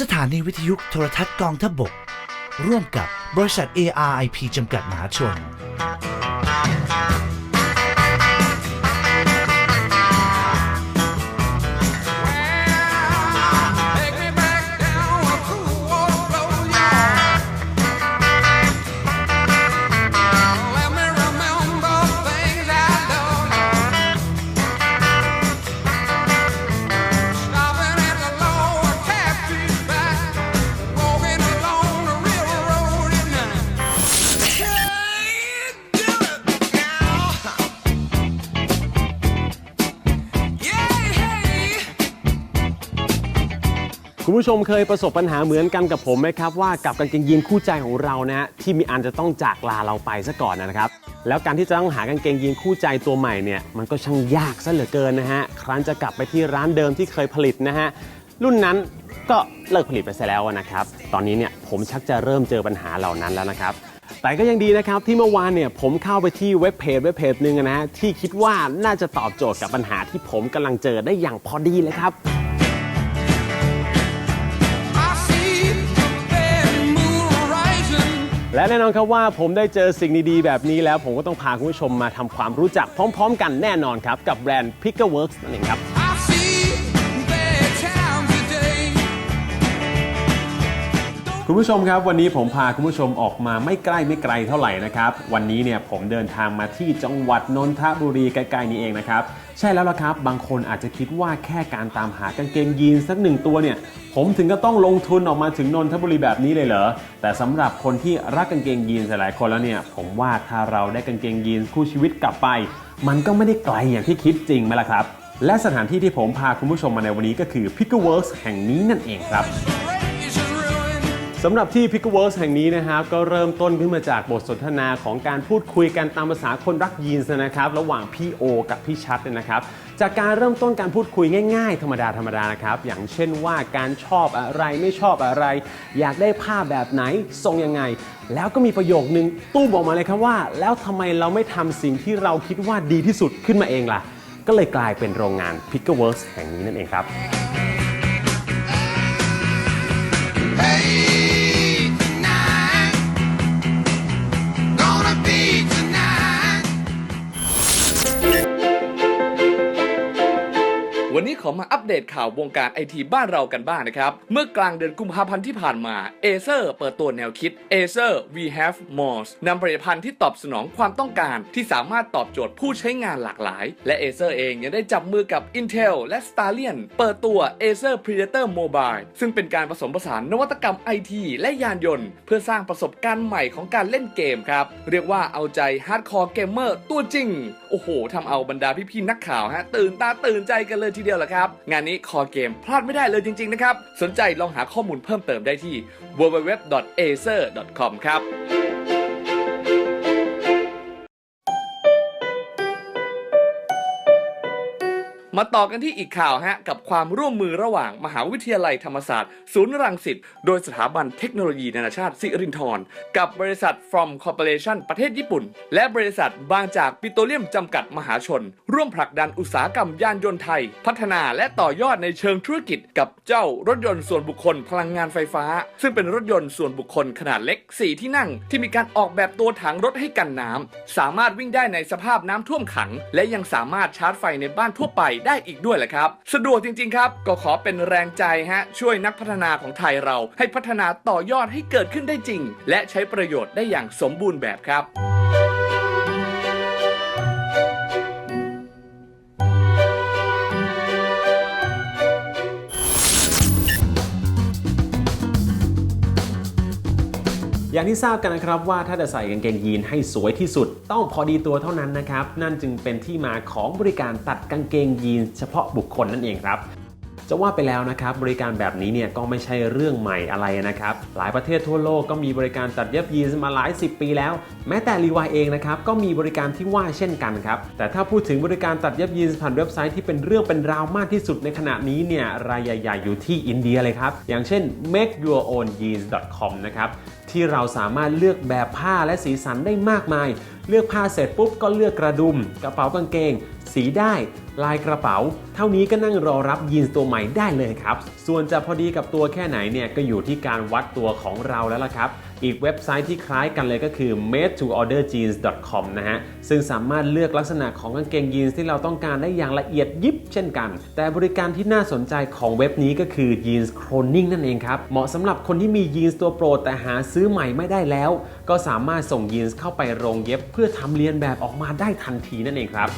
สถานีวิทยุโทรทัศน์กองทพบก ร่วมกับบริษัท ARIP จำกัดมหาชน คุณผู้ชมเคยประสบปัญหาเหมือนกันกับผมไหมครับว่ากับกางเกงยีนคู่ใจของเรานะฮะที่มีอันจะต้องจากลาเราไปซะก่อนนะครับ แล้วการที่จะต้องหากางเกงยีนคู่ใจตัวใหม่เนี่ยมันก็ช่างยากซะเหลือเกินนะฮะครั้นจะกลับไปที่ร้านเดิมที่เคยผลิตนะฮะรุ่นนั้นก็เลิกผลิตไปซะแล้วนะครับ ตอนนี้เนี่ยผมชักจะเริ่มเจอปัญหาเหล่านั้นแล้วนะครับ แต่ก็ยังดีนะครับที่เมื่อวานเนี่ยผมเข้าไปที่เว็บเพจเว็บเพจหนึ่งนะฮะที่คิดว่าน่าจะตอบโจทย์กับปัญหาที่ผมกำลังเจอได้อย่างพอดีเลยครับ และแน่นอนครับว่าผมได้เจอสิ่งดีๆ แบบนี้แล้วผมก็ต้องพาคุณผู้ชมมาทำความรู้จักพร้อม ๆ กันแน่นอนครับ กับแบรนด์ Picker Works นั่นเองครับ คุณผู้ชมครับ วันนี้ผมพาคุณผู้ชมออกมาไม่ใกล้ไม่ไกลเท่าไหร่นะครับ วันนี้เนี่ยผมเดินทางมาที่จังหวัดนนทบุรีใกล้ๆนี้เองนะครับ ใช่แล้วละครับ บางคนอาจจะคิดว่าแค่การตามหากางเกงยีนสักหนึ่งตัวเนี่ย ผมถึงก็ต้องลงทุนออกมาถึงนนทบุรีแบบนี้เลยเหรอ แต่สำหรับคนที่รักกางเกงยีนหลายๆคนแล้วเนี่ย ผมว่าถ้าเราได้กางเกงยีนคู่ชีวิตกลับไป มันก็ไม่ได้ไกลอย่างที่คิดจริงไหมล่ะครับ และสถานที่ที่ผมพาคุณผู้ชมมาในวันนี้ก็คือ Picker Works แห่งนี้นั่นเองครับสำหรับที่ Pick w o r k s แห่งนี้นะครับก็เริ่มต้นขึ้นมาจากบทสนทนาของการพูดคุยกันตามภาษาคนรักยีนส์นะครับ ระหว่างพี่โอ กับพี่ชัดเนี่ยนะครับ จากการเริ่มต้นการพูดคุยง่าย ๆ ธรรมดาธรรมดานะครับ อย่างเช่นว่าการชอบอะไรไม่ชอบอะไร อยากได้ผ้าแบบไหนทรงยังไง แล้วก็มีประโยคนึงตู้มอกมาเลยครับว่า แล้วทำไมเราไม่ทำสิ่งที่เราคิดว่าดีที่สุดขึ้นมาเองล่ะ ก็เลยกลายเป็นโรงงาน Pick w o r k s แห่งนี้นั่นเองครับ Hey, วันนี้ขอมาอัปเดตข่าววงการไอทีบ้านเรากันบ้างนะครับ เมื่อกลางเดือนกุมภาพันธ์ที่ผ่านมา Acer เปิดตัวแนวคิด Acer We Have More นำผลิตภัณฑ์ที่ตอบสนองความต้องการที่สามารถตอบโจทย์ผู้ใช้งานหลากหลาย และ Acer เองยังได้จับมือกับ Intel และ Starlion เปิดตัว Acer Predator Mobile ซึ่งเป็นการผสมผสานนวัตกรรมไอทีและยานยนต์ เพื่อสร้างประสบการณ์ใหม่ของการเล่นเกมครับ เรียกว่าเอาใจฮาร์ดคอร์เกมเมอร์ตัวจริง โอ้โหทำเอาบรรดาพี่ๆนักข่าวฮะตื่นตาตื่นใจกันเลยทีเดียวละครับ งานนี้คอเกมพลาดไม่ได้เลยจริง ๆ นะครับ สนใจลองหาข้อมูลเพิ่มเติมได้ที่ www.acer.com ครับ มาต่อกันที่อีกข่าวฮะกับความร่วมมือระหว่างมหาวิทยาลัยธรรมศาสตร์ ศูนย์รังสิตโดยสถาบันเทคโนโลยีนานาชาติสิรินธรกับบริษัท From Corporation ประเทศญี่ปุ่น และบริษัทบางจากปิโตรเลียมจำกัดมหาชน ร่วมผลักดันอุตสาหกรรมยานยนต์ไทย พัฒนาและต่อยอดในเชิงธุรกิจ กับเจ้ารถยนต์ส่วนบุคคลพลังงานไฟฟ้า ซึ่งเป็นรถยนต์ส่วนบุคคลขนาดเล็ก 4 ที่นั่ง ที่มีการออกแบบตัวถังรถให้กันน้ำสามารถวิ่งได้ในสภาพน้ำท่วมขัง และยังสามารถชาร์จไฟในบ้านทั่วไปได้อีกด้วยแหละครับ สะดวกจริง ๆ ครับ ก็ขอเป็นแรงใจฮะ ช่วยนักพัฒนาของไทยเราให้พัฒนาต่อยอดให้เกิดขึ้นได้จริง และใช้ประโยชน์ได้อย่างสมบูรณ์แบบครับ อย่างที่ทราบกันนะครับว่าถ้าจะใส่กางเกงยีนให้สวยที่สุด ต้องพอดีตัวเท่านั้นนะครับ นั่นจึงเป็นที่มาของบริการตัดกางเกงยีนเฉพาะบุคคลนั่นเองครับ จะว่าไปแล้วนะครับบริการแบบนี้เนี่ยก็ไม่ใช่เรื่องใหม่อะไรนะครับ หลายประเทศทั่วโลกก็มีบริการตัดเย็บยีนมาหลาย 10 ปีแล้ว แม้แต่รีวายเองนะครับก็มีบริการที่ว่าเช่นกันครับแต่ถ้าพูดถึงบริการตัดเย็บยีนผ่านเว็บไซต์ที่เป็นเรื่องเป็นราวมากที่สุดในขณะนี้เนี่ยรายใหญ่ๆอยู่ที่อินเดียเลยครับอย่างเช่น makeyourownjeans.com นะครับที่เราสามารถเลือกแบบผ้าและสีสันได้มากมาย เลือกผ้าเสร็จปุ๊บก็เลือกกระดุม กระเป๋ากางเกง สีได้ลายกระเป๋า เท่านี้ก็นั่งรอรับยีนส์ตัวใหม่ได้เลยครับ ส่วนจะพอดีกับตัวแค่ไหนเนี่ยก็อยู่ที่การวัดตัวของเราแล้วล่ะครับ อีกเว็บไซต์ที่คล้ายกันเลยก็คือ made to order jeans com นะฮะ ซึ่งสามารถเลือกลักษณะของกางเกงยีนส์ที่เราต้องการได้อย่างละเอียดยิบเช่นกัน แต่บริการที่น่าสนใจของเว็บนี้ก็คือ jeans cloning นั่นเองครับ เหมาะสำหรับคนที่มียีนส์ตัวโปรดแต่หาซื้อใหม่ไม่ได้แล้ว ก็สามารถส่งยีนส์เข้าไปโรงเย็บ เพื่อทำเลียนแบบออกมาได้ทันทีนั่นเองครับ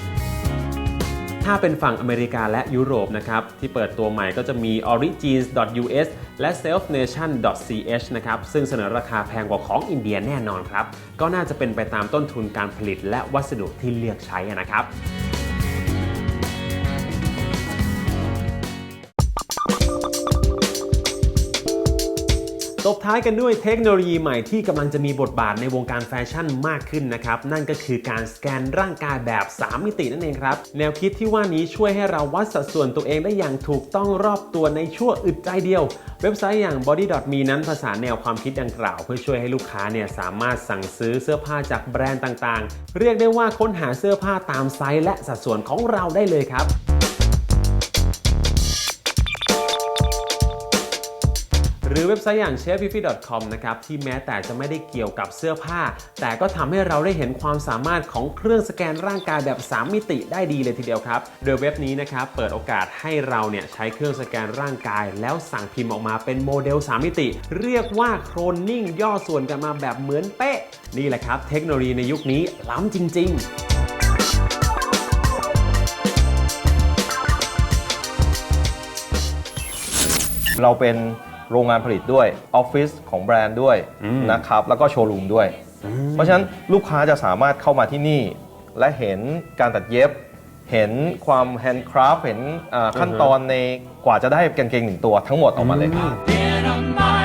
ถ้าเป็นฝั่งอเมริกาและยุโรปนะครับ ที่เปิดตัวใหม่ก็จะมี origins.us และ selfnation.ch นะครับซึ่งเสนอราคาแพงกว่าของอินเดียแน่นอนครับ ก็น่าจะเป็นไปตามต้นทุนการผลิตและวัสดุที่เลือกใช้นะครับ ตบท้ายกันด้วยเทคโนโลยีใหม่ที่กำลังจะมีบทบาทในวงการแฟชั่นมากขึ้นนะครับ นั่นก็คือการสแกนร่างกายแบบ 3 มิตินั่นเองครับ แนวคิดที่ว่านี้ช่วยให้เราวัดสัดส่วนตัวเองได้อย่างถูกต้องรอบตัวในชั่วอึดใจเดียว เว็บไซต์อย่าง body.me นั้นภาษาแนวความคิดดังกล่าว เพื่อช่วยให้ลูกค้าเนี่ยสามารถสั่งซื้อเสื้อผ้าจากแบรนด์ต่างๆ เรียกได้ว่าค้นหาเสื้อผ้าตามไซส์และสัดส่วนของเราได้เลยครับ รือเว็บไซต์อย่าง cheffifi.com นะครับที่แม้แต่จะไม่ได้เกี่ยวกับเสื้อผ้า แต่ก็ทำให้เราได้เห็นความสามารถของเครื่องสแกนร่างกายแบบ 3 มิติได้ดีเลยทีเดียวครับ โดยเว็บนี้นะครับเปิดโอกาสให้เราเนี่ยใช้เครื่องสแกนร่างกาย แล้วสั่งพิมพ์ออกมาเป็นโมเดล 3 มิติ เรียกว่าโครนนิ่งย่อส่วนกันมาแบบเหมือนเป๊ะ นี่แหละครับเทคโนโลยีในยุคนี้ล้ำจริง ๆเราเป็น โรงงานผลิตด้วยออฟฟิศของแบรนด์ด้วยนะครับแล้วก็โชว์รูมด้วย เพราะฉะนั้นลูกค้าจะสามารถเข้ามาที่นี่ และเห็นการตัดเย็บ เห็นความแฮนด์คราฟเห็นอ่าขั้นตอนในกว่าจะได้กางเกงหนึ่งตัวทั้งหมดออกมาเลย In a